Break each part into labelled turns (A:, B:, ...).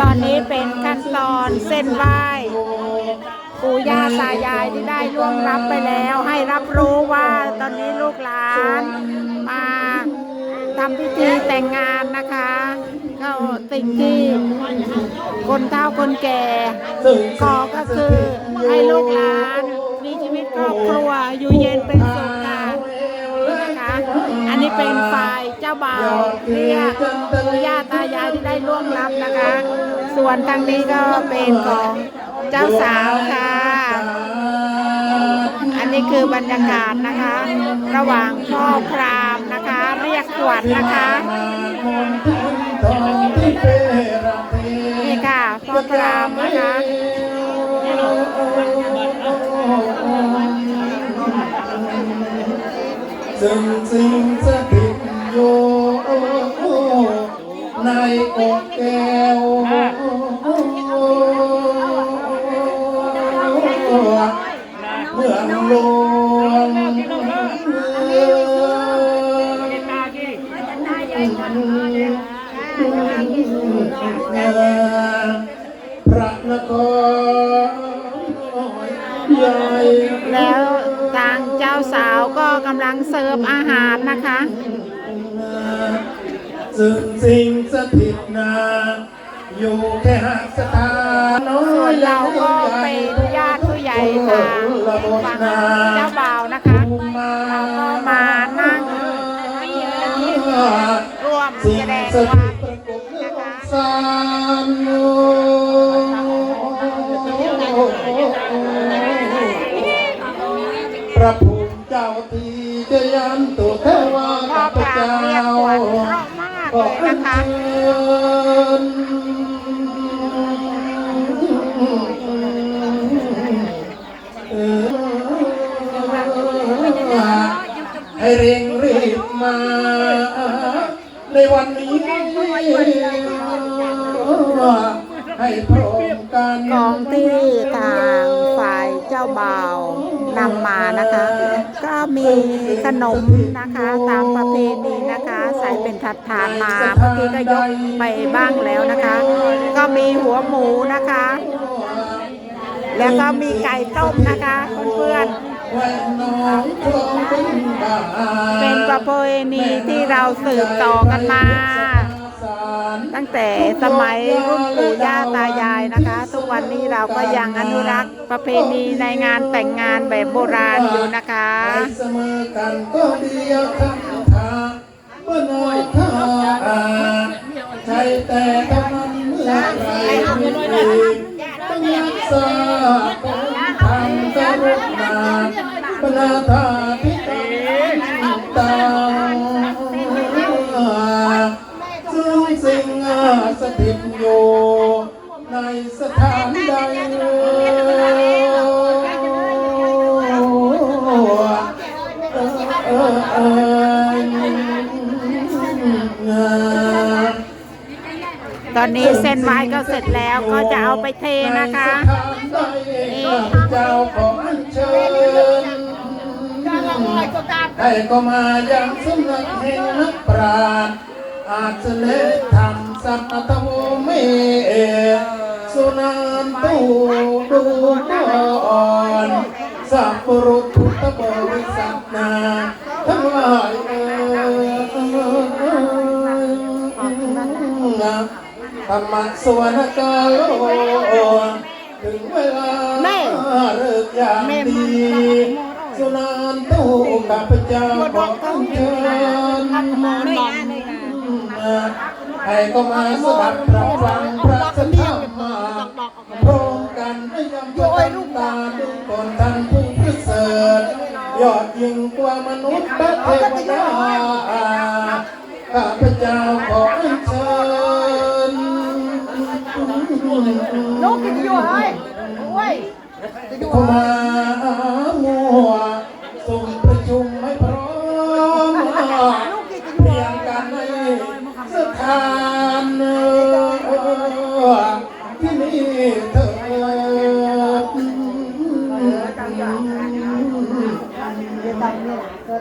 A: ตอนนี้เป็นขั้นตอนเส้นไหว้ปู่ย่าตายายที่ได้ล่วงรับไปแล้ว ให้รับรู้ว่าตอนนี้ลูกหลานมาทำพิธีแต่งงานนะคะก็สิ่งที่คนเฒ่าคนแก่ขอก็คือให้ลูกหลานมีชีวิตครอบครัวอยู่เย็นเป็นสุขค่ะนะคะ อันนี้เป็นฝ่ายาบ่าวเรียกปู่ย่าตายายที่ได้ล่วงรับนะคะ ส่วนทางนี้ก็เป็นของเจ้าสาวค่ะ อันนี้คือบรรยากาศนะคะ ระหว่างพ่อพรามนะคะ เรียกขวัญนะคะนี่ค่ะพ่อพรามนะคะ
B: ซึ่งสิ่งสถิตอยู่ ในอกแก้วเมืองหลวงพระนครใหญ่
A: แล้วทางเจ้าสาวก็กำลังเสิร์ฟอาหารนะคะ
B: ซึ่งสิ่งสถิตนา อยู่แค่หักสถาน
A: ส่วนเราก็เป็นญาติผู้ใหญ่ทางฝั่งเจ้าบ่าวนะคะเราก็มานั่งร่วม
B: สิ่
A: แส
B: ง
A: ดง
B: ส
A: ควา
B: ถิ
A: ม
B: ตประกบ
A: นะคะ
B: สานพระ
A: ราะมากนะคะ
B: ให้เร่งรีบมา ในวันนี้ให้พร้อมกัน
A: ของที่ทางฝ่ายเจ้าบ่าว นำมานะคะ ก็มีขนมนะคะ ตามประเพณีนะคะใส่เป็นถัดถานมาเมื่อกี้ก็ยกไปบ้างแล้วนะคะ ก็มีหัวหมูนะคะ แล้วก็มีไก่ต้มนะคะเพื่อนๆเป็นประเพณีที่เราสืบต่อกันมา ตั้งแต่สมัยรุ่นปู่ย่าตายายนะคะ ทุกวันนี้เราก็ยังอนุรักษ์ประเพณีในงานแต่งงานแบบโบราณอยู่นะคะ
B: เสมอกันก็ดีคำทาเมื่อน้อยท่าใช่แต่เท่านั้นเมื่อไรต้องรักษาต้องทำกรุณาปนาธา สถิตอยู่ในสถานใด
A: ตอนนี้เส้นไหว้ก็เสร็จแล้วก็จะเอาไปเทนะคะ
B: นี่เจ้าขออัญเชิญให้ก็มายังสำนักแห่งนักปราชญ์อาจจะเล็กทำ สัตตะโวเมสุนันตูดูก่อนสัพปรุษพุทธบริษัทนาทั้งหลายเอ่ยธรรมะสวนกาโลถึงเวลา
A: แม่
B: เลิกยามดีสุนานตู้ข้าพเจ้าขอตั้งเชิญ ให้ก็มาสดับรับฟังพระธรรมมาพร้อมกันให้ยำประทับตาดูก่อนท่านผู้ประเสริฐยอดยิ่งกว่ามนุษย์และเทวดาข้าพเจ้าขออัญเชิญ
C: ลูกกินอยู่เฮ้โอ้ย
B: เข้ามา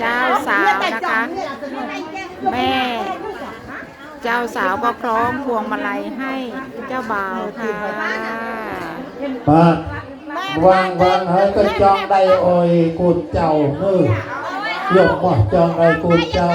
B: เจ้า
A: สาวนะคะ แม่ เจ้าสาวก็พร้อมพวงมาลัยให้เจ้าบ่าวค่ะ
B: มาวางวางให้ก็จองได้โอยกูดเจ้ามือยกหมอจองได้กูดเจ้า